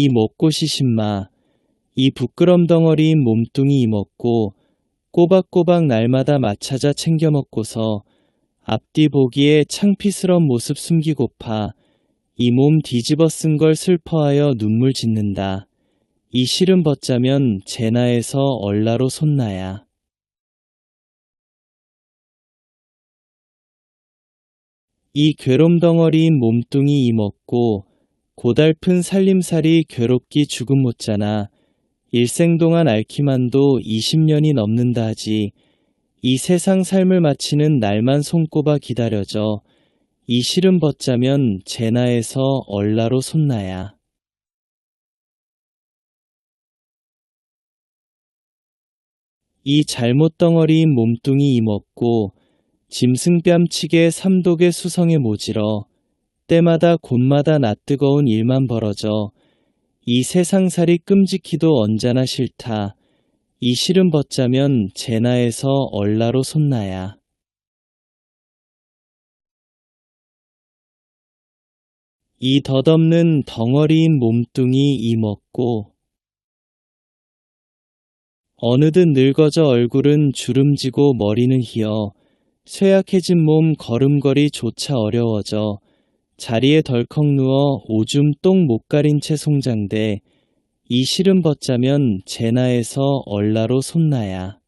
이 먹고시 신마, 이 부끄럼 덩어리인 몸뚱이 이먹고 꼬박꼬박 날마다 마차자 챙겨 먹고서 앞뒤 보기에 창피스런 모습 숨기고파 이 몸 뒤집어 쓴 걸 슬퍼하여 눈물 짓는다. 이 실은 벗자면 제나에서 얼라로 손나야. 이 괴롬 덩어리인 몸뚱이 이먹고 고달픈 살림살이 괴롭기 죽음 못자나 일생 동안 앓기만도 20년이 넘는다 하지 이 세상 삶을 마치는 날만 손꼽아 기다려져 이 실은 벗자면 제나에서 얼라로 손나야. 이 잘못 덩어리인 몸뚱이 이먹고 짐승뺨치게 삼독의 수성에 모질어 때마다 곳마다 낯뜨거운 일만 벌어져 이 세상살이 끔찍히도 언제나 싫다. 이 실은 벗자면 제나에서 얼라로 손나야. 이 덧없는 덩어리인 몸뚱이 이먹고 어느덧 늙어져 얼굴은 주름지고 머리는 희어 쇠약해진 몸 걸음걸이조차 어려워져 자리에 덜컥 누워 오줌 똥 못 가린 채 송장돼 이 실은 벗자면 제나에서 얼라로 손나야.